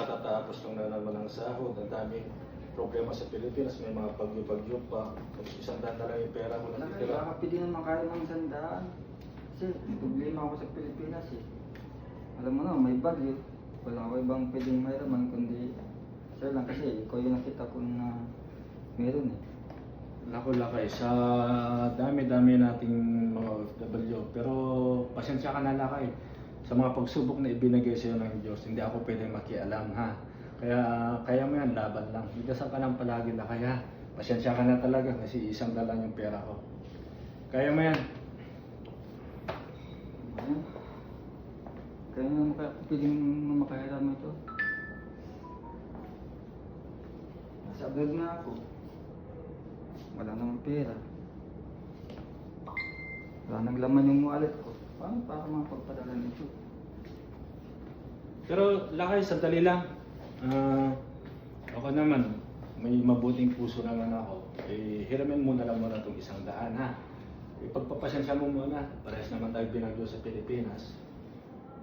katatapos lang na naman ng sahod, ang dami problema sa Pilipinas, may mga bagyo-bagyo pa. Tapos isang daan na lang yung pera mo Wala natitira. baka pwede naman kaya ng sandaan. Kasi may problema ako sa Pilipinas eh. Alam mo na, may bagyo. Wala ako ibang pwedeng mayroon kundi siya lang kasi ikaw yung nakita ko na meron eh. Lako lakay sa dami-dami nating mga OFW. Pero pasensya ka na lakay. Sa mga pagsubok na ibinigay sa'yo ng Diyos, hindi ako pwedeng makialam ha. Kaya kaya mo yan, laban lang. Igdasan ka lang palagi na kaya. Pasensya ka na talaga kasi isang dala yung pera ko. Kaya mo yan. Kaya nga maka, piling makahiram ito. Nasa abroad na ako. Wala namang pera. Wala nang laman yung wallet ko. Paano pa ako makapagpadala nito? Pero lakay, sandali lang. Ah, ako naman, may mabuting puso naman ako. Eh, hiramin muna lang muna itong isang daan ha. Ipagpapasensya mo muna. Parehas naman tayo binagyo sa Pilipinas.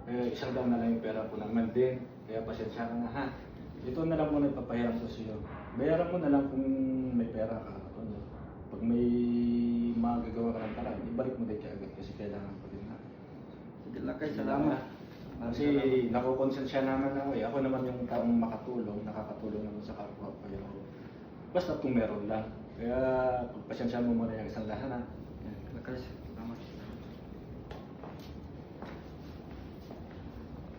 Eh, isang daan na lang yung pera ko naman din. Kaya pasensya ka na ha. Ito na lang muna ipapahiram ko sa iyo. Bayaran mo na lang kung may pera ka. Ano, pag may magagawa ka ng paraan, ibalik mo din agad kasi kailangan ko kayo, salamat. Kasi nakukonsensya naman ako eh. Ako naman yung taong makatulong, nakakatulong naman sa kapwa ko yun. Basta kung meron lang. Kaya pagpasensya mo muna yung isang lahat ha. Salamat.